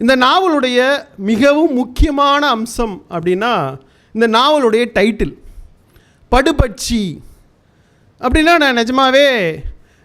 இந்த நாவலுடைய மிகவும் முக்கியமான அம்சம் அப்படின்னா இந்த நாவலுடைய டைட்டில் படுபட்சி. அப்படின்னா நான் நிஜமாவே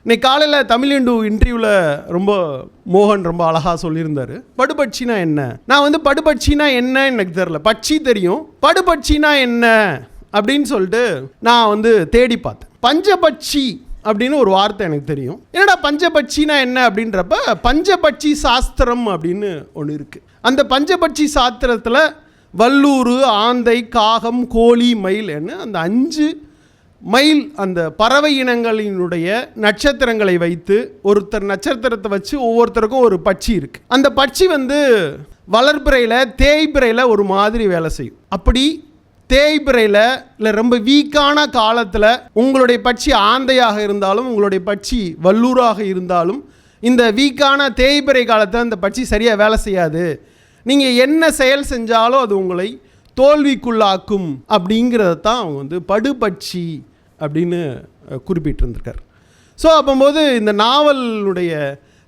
இன்னைக்கு காலையில் தமிழ் இண்டு இன்டர்வியூவில் ரொம்ப மோகன் ரொம்ப அழகாக சொல்லியிருந்தாரு. படுபட்சினா என்ன? நான் வந்து படுபட்சினா என்ன எனக்கு தெரில பட்சி தெரியும். படுபட்சினா என்ன? அப்படின்னு சொல்லிட்டு நான் வந்து தேடி பார்த்தேன். பஞ்சபட்சி அப்படின்னு ஒரு வார்த்தை எனக்கு தெரியும். என்னடா பஞ்சபட்சினா என்ன அப்படின்றப்ப பஞ்சபட்சி சாஸ்திரம் அப்படின்னு ஒன்று இருக்குது அந்த பஞ்சபட்சி சாஸ்திரத்தில் வல்லூர் ஆந்தை காகம் கோழி மயில் என்ன அந்த அஞ்சு மயில் அந்த பறவை இனங்களினுடைய நட்சத்திரங்களை வைத்து ஒருத்தர் நட்சத்திரத்தை வச்சு ஒவ்வொருத்தருக்கும் ஒரு பட்சி இருக்குது அந்த பட்சி வந்து வளர்பிறையில் தேய்பிறையில் ஒரு மாதிரி வேலை செய்யும். அப்படி தேய்பிரையில் இல்லை ரொம்ப வீக்கான காலத்தில் உங்களுடைய பட்சி ஆந்தையாக இருந்தாலும் உங்களுடைய பட்சி வல்லூராக இருந்தாலும் இந்த வீக்கான தேய்பிரை காலத்தில் அந்த பட்சி சரியாக வேலை செய்யாது. நீங்கள் என்ன செயல் செஞ்சாலும் அது உங்களை தோல்விக்குள்ளாக்கும் அப்படிங்கிறத தான் அவங்க வந்து படுபட்சி அப்படின்னு குறிப்பிட்டிருந்திருக்கார். ஸோ அப்போது இந்த நாவலுடைய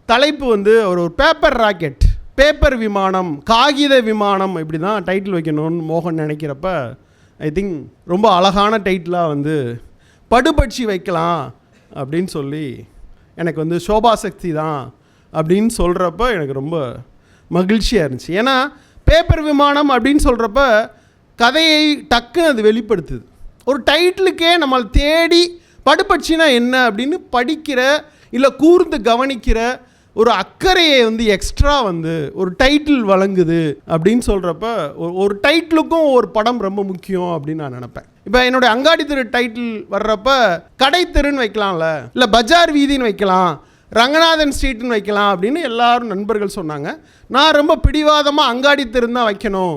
தலைப்பு வந்து ஒரு ஒரு பேப்பர் ராக்கெட் பேப்பர் விமானம் காகித விமானம் இப்படி தான் டைட்டில் வைக்கணும்னு மோகன் நினைக்கிறப்ப ஐ திங்க் ரொம்ப அழகான டைட்டிலாக வந்து படுபட்சி வைக்கலாம் அப்படின்னு சொல்லி எனக்கு வந்து சோபா சக்தி தான் அப்படின்னு சொல்கிறப்ப எனக்கு ரொம்ப மகிழ்ச்சியாக இருந்துச்சு. ஏன்னா பேப்பர் விமானம் அப்படின்னு சொல்கிறப்ப கதையை டக்குன்னு அது வெளிப்படுத்துது. ஒரு டைட்டிலுக்கே நம்ம தேடி படுபட்சினா என்ன அப்படின்னு படிக்கிற இல்லை கூர்ந்து கவனிக்கிற ஒரு அக்கறையை வந்து எக்ஸ்ட்ரா வந்து ஒரு டைட்டில் வழங்குது அப்படின்னு சொல்கிறப்ப ஒரு டைட்டிலுக்கும் ஒரு படம் ரொம்ப முக்கியம் அப்படின்னு நான் நினப்பேன். இப்போ என்னுடைய அங்காடி தெரு டைட்டில் வர்றப்ப கடை தெருன்னு வைக்கலாம்ல இல்லை பஜார் வீதின்னு வைக்கலாம் ரங்கநாதன் ஸ்ட்ரீட்னு வைக்கலாம் அப்படின்னு எல்லாரும் நண்பர்கள் சொன்னாங்க. நான் ரொம்ப பிடிவாதமாக அங்காடி தெருன்னு தான் வைக்கணும்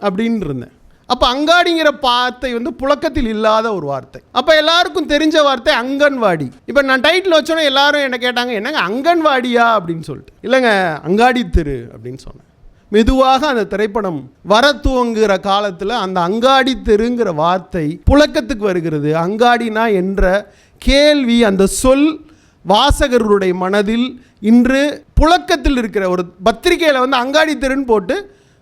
அப்படின்னு இருந்தேன். அப்போ அங்காடிங்கிற வார்த்தை வந்து புழக்கத்தில் இல்லாத ஒரு வார்த்தை. அப்போ எல்லாருக்கும் தெரிஞ்ச வார்த்தை அங்கன்வாடி. இப்போ நான் டைட்டில் வச்சோன்னே எல்லாரும் என்ன கேட்டாங்க என்னங்க அங்கன்வாடியா? அப்படின்னு சொல்லிட்டு. இல்லைங்க அங்காடி தெரு அப்படின்னு சொன்னேன். மெதுவாக அந்த திரைப்படம் வர துவங்குகிற காலத்தில் அந்த அங்காடி தெருங்கிற வார்த்தை புழக்கத்துக்கு வருகிறது. அங்காடினா என்ற கேள்வி அந்த சொல் வாசகர்களுடைய மனதில் இன்று புழக்கத்தில் இருக்கிற ஒரு பத்திரிகையில் வந்து அங்காடி தெருன்னு போட்டு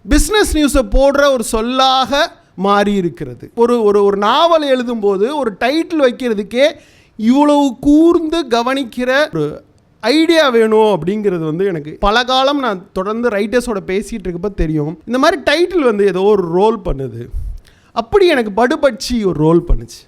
பிஸ்னஸ் நியூஸை போடுற ஒரு சொல்லாக மாறி இருக்கிறது ஒரு ஒரு ஒரு நாவல் எழுதும்போது ஒரு டைட்டில் வைக்கிறதுக்கே இவ்வளவு கூர்ந்து கவனிக்கிற ஒரு ஐடியா வேணும் அப்படிங்கிறது வந்து எனக்கு பல காலம் நான் தொடர்ந்து ரைட்டர்ஸோட பேசிகிட்டு இருக்கப்போ தெரியும். இந்த மாதிரி டைட்டில் வந்து ஏதோ ஒரு ரோல் பண்ணுது. அப்படி எனக்கு படுபட்சி ஒரு ரோல் பண்ணுச்சு.